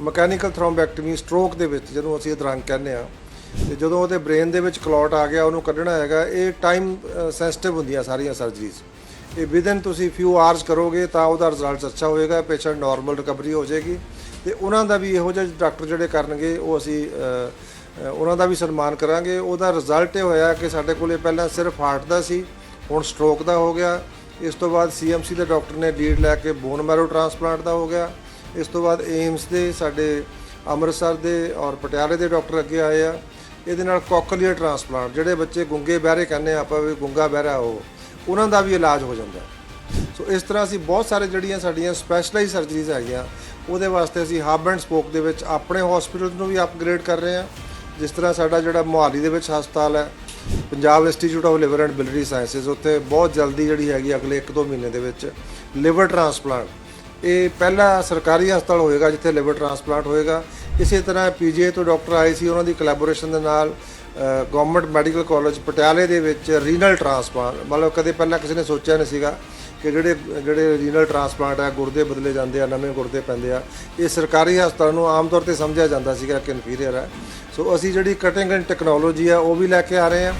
Mechanical ਥ੍ਰੋਮਬੈਕਟਮੀ stroke ਦੇ ਵਿੱਚ ਜਿਹਨੂੰ ਅਸੀਂ ਅਧਰੰਗ ਕਹਿੰਦੇ ਆ ਤੇ ਜਦੋਂ ਉਹਦੇ ਬ੍ਰੇਨ ਦੇ ਵਿੱਚ ਕਲੌਟ ਆ ਗਿਆ, ਉਹਨੂੰ ਕੱਢਣਾ ਹੈਗਾ, ਇਹ ਟਾਈਮ ਸੈਂਸਿਟਿਵ ਹੁੰਦੀਆਂ ਸਾਰੀਆਂ ਸਰਜਰੀਜ਼। ਇਹ ਵਿਦਨ ਤੁਸੀਂ ਫਿਊ ਆਰਸ ਕਰੋਗੇ ਤਾਂ ਉਹਦਾ ਰਿਜ਼ਲਟ ਅੱਛਾ ਹੋਏਗਾ ਪੇਸ਼ੈਂਟ ਨਾਰਮਲ ਰਿਕਵਰੀ ਹੋ ਜਾਏਗੀ। ਤੇ ਉਹਨਾਂ ਦਾ ਵੀ ਇਹੋ ਜਿਹੇ ਡਾਕਟਰ ਜਿਹੜੇ ਕਰਨਗੇ, ਉਹ ਅਸੀਂ ਉਹਨਾਂ ਦਾ ਵੀ ਸਨਮਾਨ ਕਰਾਂਗੇ। ਉਹਦਾ ਰਿਜ਼ਲਟ ਇਹ ਹੋਇਆ ਕਿ ਸਾਡੇ ਕੋਲੇ ਪਹਿਲਾਂ ਸਿਰਫ ਹਾਰਟ ਦਾ ਸੀ, ਹੁਣ ਸਟ੍ਰੋਕ ਦਾ ਹੋ ਗਿਆ। ਇਸ ਤੋਂ ਬਾਅਦ ਸੀਐਮਸੀ ਦੇ ਡਾਕਟਰ ਨੇ ਲੀਡ ਲੈ ਕੇ ਬੋਨ ਮੈਰੋ ਟ੍ਰਾਂਸਪਲਾਂਟ ਦਾ ਹੋ ਗਿਆ। ਇਸ ਤੋਂ ਬਾਅਦ ਏਮਸ ਦੇ ਸਾਡੇ ਅੰਮ੍ਰਿਤਸਰ ਦੇ ਔਰ ਪਟਿਆਲੇ ਦੇ ਡਾਕਟਰ ਅੱਗੇ ਆਏ ਆ। ਇਹਦੇ ਨਾਲ ਕੋਕਲੀਅਰ ਟ੍ਰਾਂਸਪਲਾਂਟ, ਜਿਹੜੇ ਬੱਚੇ ਗੁੰਗੇ ਬਹਿਰੇ ਕਹਿੰਦੇ ਆ ਆਪਾਂ ਵੀ ਗੁੰਗਾ ਬਹਿਰਾ ਹੋ ਉਹਨਾਂ ਦਾ ਵੀ ਇਲਾਜ ਹੋ ਜਾਂਦਾ। ਸੋ ਇਸ ਤਰ੍ਹਾਂ ਅਸੀਂ ਬਹੁਤ ਸਾਰੇ ਜਿਹੜੀਆਂ ਸਾਡੀਆਂ ਸਪੈਸ਼ਲਾਈਜ਼ ਸਰਜਰੀਜ਼ ਹੈਗੀਆਂ, ਉਹਦੇ ਵਾਸਤੇ ਅਸੀਂ ਹਬ ਐਂਡ ਸਪੋਕ ਦੇ ਵਿੱਚ ਆਪਣੇ ਹਸਪੀਟਲ ਨੂੰ ਵੀ ਅਪਗ੍ਰੇਡ ਕਰ ਰਹੇ ਹਾਂ ਜਿਸ ਤਰ੍ਹਾਂ ਸਾਡਾ ਜਿਹੜਾ ਮੋਹਾਲੀ ਦੇ ਵਿੱਚ ਹਸਪਤਾਲ ਹੈ, Punjab institute of liver and biliary sciences ਉੱਥੇ ਬਹੁਤ ਜਲਦੀ ਜਿਹੜੀ ਹੈਗੀ ਅਗਲੇ 1-2 ਮਹੀਨੇ ਦੇ ਵਿੱਚ ਲਿਵਰ ਟ੍ਰਾਂਸਪਲਾਂਟ ਇਹ ਪਹਿਲਾ ਸਰਕਾਰੀ ਹਸਪਤਾਲ ਹੋਏਗਾ ਜਿੱਥੇ ਲਿਵਰ ਟ੍ਰਾਂਸਪਲਾਂਟ ਹੋਏਗਾ। ਇਸੇ ਤਰ੍ਹਾਂ ਪੀਜੀਆਈ ਤੋਂ ਡਾਕਟਰ ਆਏ ਸੀ, ਉਹਨਾਂ ਦੀ ਕੋਲੈਬੋਰੇਸ਼ਨ ਦੇ ਨਾਲ ਗਵਰਨਮੈਂਟ ਮੈਡੀਕਲ ਕਾਲਜ ਪਟਿਆਲੇ ਦੇ ਵਿੱਚ ਰੀਨਲ ਟ੍ਰਾਂਸਪਲਾਂਟ ਮਤਲਬ ਕਦੇ ਪਹਿਲਾਂ ਕਿਸੇ ਨੇ ਸੋਚਿਆ ਨਹੀਂ ਸੀਗਾ ਕਿ ਜਿਹੜੇ ਜਿਹੜੇ ਰੀਨਲ ਟ੍ਰਾਂਸਪਲਾਂਟ ਆ, ਗੁਰਦੇ ਬਦਲੇ ਜਾਂਦੇ ਆ, ਨਵੇਂ ਗੁਰਦੇ ਪੈਂਦੇ ਆ। ਇਹ ਸਰਕਾਰੀ ਹਸਪਤਾਲ ਨੂੰ ਆਮ ਤੌਰ ਤੇ ਸਮਝਿਆ ਜਾਂਦਾ ਸੀਗਾ ਕਿ ਇਨਫੀਰੀਅਰ ਹੈ ਸੋ ਅਸੀਂ ਜਿਹੜੀ ਕਟਿੰਗ ਐਂਡ ਟੈਕਨੋਲੋਜੀ ਆ, ਉਹ ਵੀ ਲੈ ਕੇ ਆ ਰਹੇ ਹਾਂ